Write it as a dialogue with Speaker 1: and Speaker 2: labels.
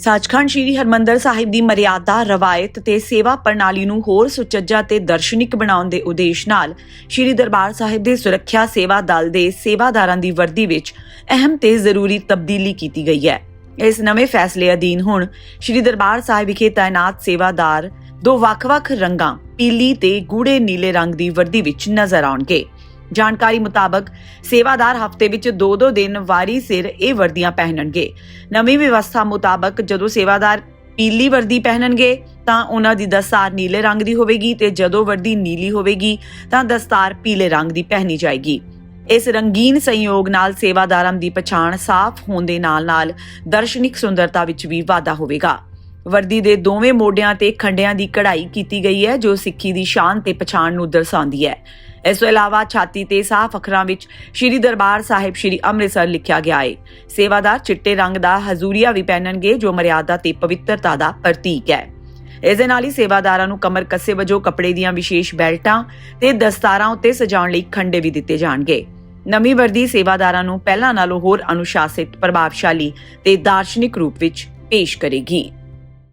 Speaker 1: ਸੱਚਖੰਡ ਸ੍ਰੀ ਹਰਮੰਦਰ ਸਾਹਿਬ ਦੀ ਮਰਿਆਦਾ, ਰਵਾਇਤ ਤੇ ਸੇਵਾ ਪ੍ਰਣਾਲੀ ਨੂੰ ਹੋਰ ਸੁਚੱਜਾ ਤੇ ਦਰਸ਼ਨਿਕ ਬਣਾਉਣ ਦੇ ਉਦੇਸ਼ ਨਾਲ ਸ੍ਰੀ ਦਰਬਾਰ ਸਾਹਿਬ ਦੇ ਸੁਰੱਖਿਆ ਸੇਵਾ ਦਲ ਦੇ ਸੇਵਾਦਾਰਾਂ ਦੀ ਵਰਦੀ ਵਿੱਚ ਅਹਿਮ ਤੇ ਜ਼ਰੂਰੀ ਤਬਦੀਲੀ ਕੀਤੀ ਗਈ ਹੈ। ਇਸ ਨਵੇਂ ਫੈਸਲੇ ਅਧੀਨ ਹੁਣ ਸ੍ਰੀ ਦਰਬਾਰ ਸਾਹਿਬ ਵਿਖੇ ਤਾਇਨਾਤ ਸੇਵਾਦਾਰ ਦੋ ਵੱਖ-ਵੱਖ ਰੰਗਾਂ, ਪੀਲੀ ਤੇ ਗੂੜੇ ਨੀਲੇ ਰੰਗ ਦੀ ਵਰਦੀ ਵਿੱਚ ਨਜ਼ਰ ਆਉਣਗੇ। ਜਾਣਕਾਰੀ ਮੁਤਾਬਕ ਸੇਵਾਦਾਰ ਹਫ਼ਤੇ ਵਿੱਚ 2-2 ਦਿਨ ਵਾਰੀ ਸਿਰ ਇਹ ਵਰਦੀਆਂ ਪਹਿਨਣਗੇ। ਨਵੀਂ ਵਿਵਸਥਾ ਮੁਤਾਬਕ ਜਦੋਂ ਸੇਵਾਦਾਰ ਪੀਲੀ ਵਰਦੀ ਪਹਿਨਣਗੇ, ਤਾਂ ਉਹਨਾਂ ਦੀ ਦਸਤਾਰ ਨੀਲੇ ਰੰਗ ਦੀ ਹੋਵੇਗੀ ਤੇ ਜਦੋਂ ਵਰਦੀ ਨੀਲੀ ਹੋਵੇਗੀ, ਤਾਂ ਦਸਤਾਰ ਪੀਲੇ ਰੰਗ ਦੀ ਪਹਿਨੀ ਜਾਏਗੀ। ਇਸ ਰੰਗੀਨ ਸੰਯੋਗ ਨਾਲ ਸੇਵਾਦਾਰਾਂ ਦੀ ਪਛਾਣ ਸਾਫ਼ ਹੋਣ ਦੇ ਨਾਲ-ਨਾਲ ਦਰਸ਼ਨਿਕ ਸੁੰਦਰਤਾ ਵਿੱਚ ਵੀ ਵਾਧਾ ਹੋਵੇਗਾ। ਵਰਦੀ ਦੇ ਦੋਵੇਂ ਮੋਢਿਆਂ ਤੇ ਖੰਡਿਆਂ ਦੀ ਕਢਾਈ ਕੀਤੀ ਗਈ ਹੈ, ਜੋ ਸਿੱਖੀ ਦੀ ਸ਼ਾਨ ਤੇ ਪਛਾਣ ਨੂੰ ਦਰਸਾਉਂਦੀ ਹੈ। ਇਸ ਤੋਂ ਇਲਾਵਾ ਛਾਤੀ ਤੇ ਸਾਫ਼ ਅੱਖਰਾਂ ਵਿੱਚ ਸ਼੍ਰੀ ਦਰਬਾਰ ਸਾਹਿਬ ਸ਼੍ਰੀ ਅੰਮ੍ਰਿਤਸਰ ਲਿਖਿਆ ਗਿਆ ਹੈ ਸੇਵਾਦਾਰ ਚਿੱਟੇ ਰੰਗ ਦਾ ਹਜ਼ੂਰੀਆ ਵੀ ਪਹਿਨਣਗੇ ਜੋ ਮਰਿਆਦਾ ਤੇ ਪਵਿੱਤਰਤਾ ਦਾ ਪ੍ਰਤੀਕ ਹੈ। ਇਸ ਦੇ ਨਾਲ ਹੀ ਸੇਵਾਦਾਰਾਂ ਨੂੰ ਕਮਰ ਕੱਸੇ ਵਜੋਂ ਕੱਪੜੇ ਦੀਆਂ ਵਿਸ਼ੇਸ਼ ਬੈਲਟਾਂ ਤੇ ਦਸਤਾਰਾਂ ਉੱਤੇ ਸਜਾਉਣ ਲਈ ਖੰਡੇ ਵੀ ਦਿੱਤੇ ਜਾਣਗੇ। ਨਵੀਂ ਵਰਦੀ ਸੇਵਾਦਾਰਾਂ ਨੂੰ ਪਹਿਲਾਂ ਨਾਲੋਂ ਹੋਰ ਅਨੁਸ਼ਾਸਿਤ, ਪ੍ਰਭਾਵਸ਼ਾਲੀ ਤੇ ਦਾਰਸ਼ਨਿਕ ਰੂਪ ਵਿੱਚ ਪੇਸ਼ ਕਰੇਗੀ।